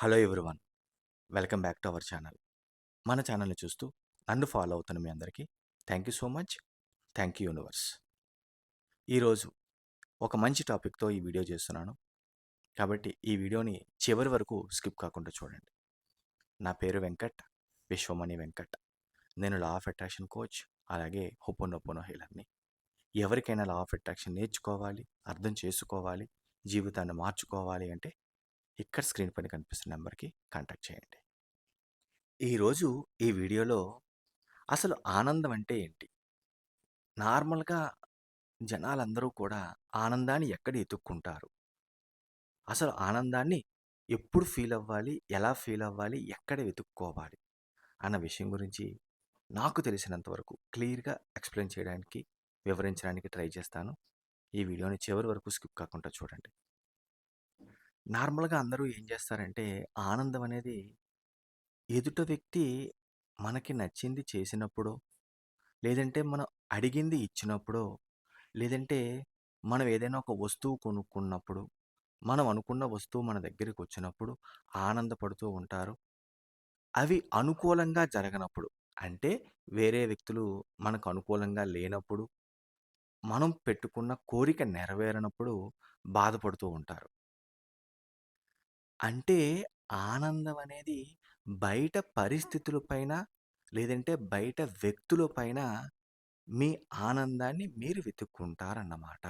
Hello everyone. Welcome back to our channel. మన ఛానల్ని చూస్తూ నన్ను ఫాలో అవుతున్న మీ అందరికీ thank you so much. Thank you universe. ఈరోజు ఒక మంచి టాపిక్తో ఈ వీడియో చేస్తున్నాను. కాబట్టి ఈ వీడియోని చివరి వరకు స్కిప్ కాకుండా చూడండి. నా పేరు వెంకట్ విశ్వమణి వెంకట్. నేను లా ఆఫ్ అట్రాక్షన్ కోచ్ అలాగే హొపోనొపోనో హీలర్ని. ఎవరికైనా లా ఆఫ్ అట్రాక్షన్ నేర్చుకోవాలి అర్థం చేసుకోవాలి జీవితాన్ని మార్చుకోవాలి అంటే ఇక్కడ స్క్రీన్ పైన కనిపిస్తున్న నెంబర్కి కాంటాక్ట్ చేయండి. ఈరోజు ఈ వీడియోలో అసలు ఆనందం అంటే ఏంటి? నార్మల్గా జనాలందరూ కూడా ఆనందాన్ని ఎక్కడ ఎతుక్కుంటారు? అసలు ఆనందాన్ని ఎప్పుడు ఫీల్ అవ్వాలి? ఎలా ఫీల్ అవ్వాలి? ఎక్కడ వెతుక్కోవాలి? అన్న విషయం గురించి నాకు తెలిసినంత వరకు క్లియర్గా ఎక్స్ప్లెయిన్ చేయడానికి వివరించడానికి ట్రై చేస్తాను. ఈ వీడియోని చివరి వరకు స్కిప్ కాకుండా చూడండి. నార్మల్గా అందరూ ఏం చేస్తారంటే ఆనందం అనేది ఎదుట వ్యక్తి మనకి నచ్చింది చేసినప్పుడు లేదంటే మనం అడిగింది ఇచ్చినప్పుడు లేదంటే మనం ఏదైనా ఒక వస్తువు కొనుక్కున్నప్పుడు మనం అనుకున్న వస్తువు మన దగ్గరికి వచ్చినప్పుడు ఆనందపడుతూ ఉంటారు. అవి అనుకూలంగా జరగనప్పుడు అంటే వేరే వ్యక్తులు మనకు అనుకూలంగా లేనప్పుడు మనం పెట్టుకున్న కోరిక నెరవేరనప్పుడు బాధపడుతూ ఉంటారు. అంటే ఆనందం అనేది బయట పరిస్థితుల పైన లేదంటే బయట వ్యక్తుల పైన మీ ఆనందాన్ని మీరు వెతుక్కుంటారన్నమాట.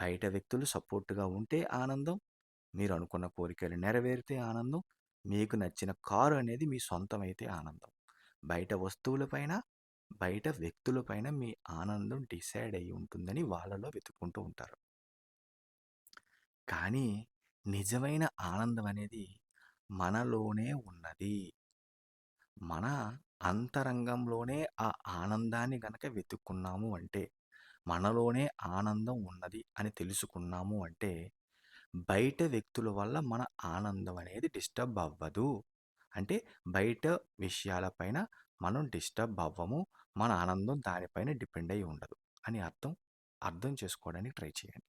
బయట వ్యక్తులు సపోర్ట్గా ఉంటే ఆనందం మీరు అనుకున్న కోరికలు నెరవేరితే ఆనందం మీకు నచ్చిన కారు అనేది మీ సొంతమైతే ఆనందం. బయట వస్తువులపైన బయట వ్యక్తులపైన మీ ఆనందం డిసైడ్ అయి ఉంటుందని వాళ్ళలో వెతుక్కుంటూ ఉంటారు. కానీ నిజమైన ఆనందం అనేది మనలోనే ఉన్నది. మన అంతరంగంలోనే ఆ ఆనందాన్ని గనక వెతుక్కున్నాము అంటే మనలోనే ఆనందం ఉన్నది అని తెలుసుకున్నాము అంటే బయట వ్యక్తుల వల్ల మన ఆనందం అనేది డిస్టర్బ్ అవ్వదు. అంటే బయట విషయాలపైన మనం డిస్టర్బ్ అవ్వము మన ఆనందం దానిపైన డిపెండ్ అయి ఉండదు అని అర్థం అర్థం చేసుకోవడానికి ట్రై చేయండి.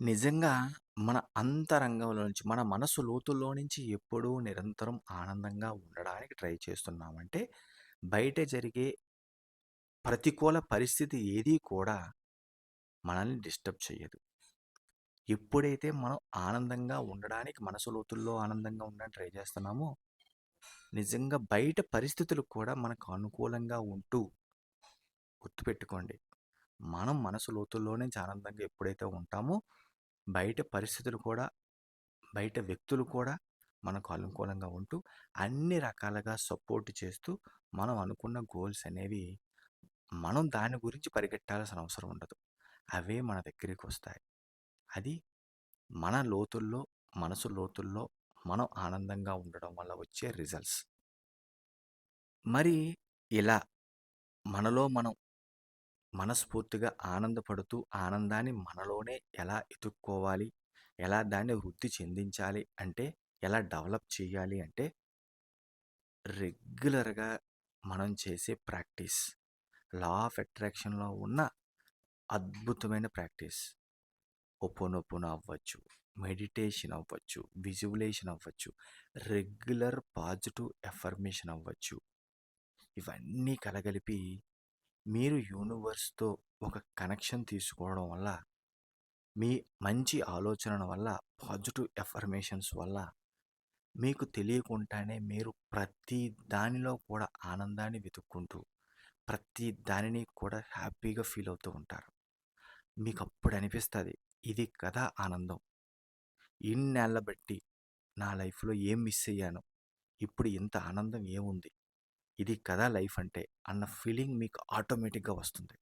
నిజంగా మన అంతరంగంలో నుంచి మన మనసు లోతుల్లో నుంచి ఎప్పుడూ నిరంతరం ఆనందంగా ఉండడానికి ట్రై చేస్తున్నామంటే బయట జరిగే ప్రతికూల పరిస్థితి ఏదీ కూడా మనల్ని డిస్టర్బ్ చేయదు ఎప్పుడైతే మనం ఆనందంగా ఉండడానికి మనసు లోతుల్లో ఆనందంగా ఉండడానికి ట్రై చేస్తున్నామో నిజంగా బయట పరిస్థితులు కూడా మనకు అనుకూలంగా ఉంటూ గుర్తుపెట్టుకోండి. మనం మనసు లోతుల్లో నుంచి ఆనందంగా ఎప్పుడైతే ఉంటామో బయట పరిస్థితులు కూడా బయట వ్యక్తులు కూడా మనకు అనుకూలంగా ఉంటూ అన్ని రకాలుగా సపోర్ట్ చేస్తూ మనం అనుకున్న గోల్స్ అనేవి మనం దాని గురించి పరిగెట్టాల్సిన అవసరం ఉండదు. అవే మన దగ్గరికి వస్తాయి. అది మన లోతుల్లో మనసు లోతుల్లో మనం ఆనందంగా ఉండడం వల్ల వచ్చే రిజల్ట్స్. మరి ఇలా మనలో మనం మనస్ఫూర్తిగా ఆనందపడుతూ ఆనందాన్ని మనలోనే ఎలా ఎదుర్కోవాలి ఎలా దాన్ని వృద్ధి చెందించాలి? అంటే ఎలా డెవలప్ చేయాలి? అంటే రెగ్యులర్గా మనం చేసే ప్రాక్టీస్. లా ఆఫ్ అట్రాక్షన్లో ఉన్న అద్భుతమైన ప్రాక్టీస్. ఒప్పునొప్పున అవ్వచ్చు మెడిటేషన్ అవ్వచ్చు విజువలేషన్ అవ్వచ్చు రెగ్యులర్ పాజిటివ్ ఎఫర్మేషన్ అవ్వచ్చు. ఇవన్నీ కలగలిపి మీరు యూనివర్స్తో ఒక కనెక్షన్ తీసుకోవడం వల్ల మీ మంచి ఆలోచనల వల్ల పాజిటివ్ ఎఫర్మేషన్స్ వల్ల మీకు తెలియకుండానే మీరు ప్రతి దానిలో కూడా ఆనందాన్ని వెతుక్కుంటూ ప్రతి దానిని కూడా హ్యాపీగా ఫీల్ అవుతూ ఉంటారు. మీకు అప్పుడు అనిపిస్తుంది ఇది కదా ఆనందం. ఇన్నేళ్ళ బట్టి నా లైఫ్లో ఏం మిస్ అయ్యాను? ఇప్పుడు ఇంత ఆనందం ఏముంది? ఇది కదా లైఫ్ అంటే అన్న ఫీలింగ్ మీకు ఆటోమేటిక్గా వస్తుంది.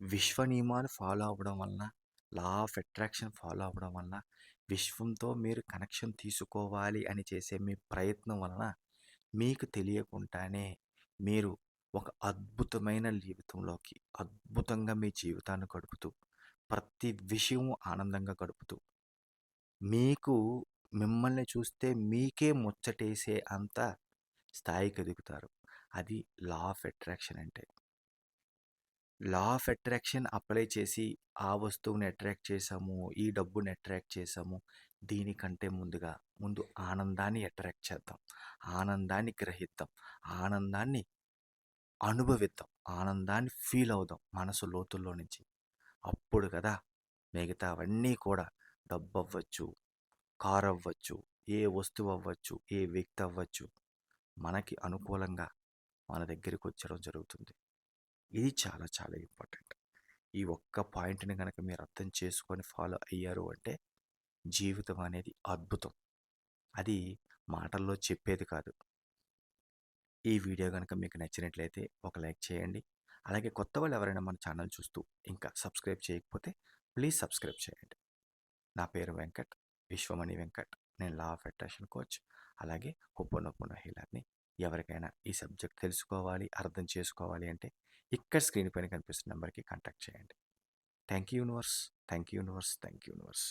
విశ్వ నియమాలు ఫాలో అవ్వడం వలన లా ఆఫ్ అట్రాక్షన్ ఫాలో అవ్వడం వలన విశ్వంతో మీరు కనెక్షన్ తీసుకోవాలి అని చేసే మీ ప్రయత్నం వలన మీకు తెలియకుండానే మీరు ఒక అద్భుతమైన జీవితంలోకి అద్భుతంగా మీ జీవితాన్ని గడుపుతూ ప్రతి విషయం ఆనందంగా గడుపుతూ మీకు మిమ్మల్ని చూస్తే మీకే ముచ్చటేసే అంత స్థాయికి ఎదుగుతారు. అది లా ఆఫ్ అట్రాక్షన్ అంటే. లా ఆఫ్ అట్రాక్షన్ అప్లై చేసి ఆ వస్తువుని అట్రాక్ట్ చేసాము ఈ డబ్బుని అట్రాక్ట్ చేసాము దీనికంటే ముందుగా ముందు ఆనందాన్ని అట్రాక్ట్ చేద్దాం. ఆనందాన్ని గ్రహిద్దాం. ఆనందాన్ని అనుభవిద్దాం. ఆనందాన్ని ఫీల్ అవుదాం మనసు లోతుల్లో నుంచి. అప్పుడు కదా మిగతావన్నీ కూడా డబ్బు అవ్వచ్చు కారు అవ్వచ్చు ఏ వస్తువు అవ్వచ్చు ఏ వ్యక్తి అవ్వచ్చు మనకి అనుకూలంగా మన దగ్గరికి వచ్చడం జరుగుతుంది. ఇది చాలా చాలా ఇంపార్టెంట్. ఈ ఒక్క పాయింట్ని కనుక మీరు అర్థం చేసుకొని ఫాలో అయ్యారు అంటే జీవితం అనేది అద్భుతం. అది మాటల్లో చెప్పేది కాదు. ఈ వీడియో కనుక మీకు నచ్చినట్లయితే ఒక లైక్ చేయండి. అలాగే కొత్త వాళ్ళు ఎవరైనా మన ఛానల్ చూస్తూ ఇంకా సబ్స్క్రైబ్ చేయకపోతే ప్లీజ్ సబ్స్క్రైబ్ చేయండి. నా పేరు వెంకట్ విశ్వమణి వెంకట్. నేను లా ఆఫ్ అట్రాక్షన్ కోచ్. అలాగే హుప్పనొప్పున హీలర్ని ఎవరికైనా ఈ సబ్జెక్ట్ తెలుసుకోవాలి అర్థం చేసుకోవాలి అంటే ఇక్కడ స్క్రీన్ పైన కనిపిస్తున్న నెంబర్కి కాంటాక్ట్ చేయండి. Thank you universe thank you universe thank you universe.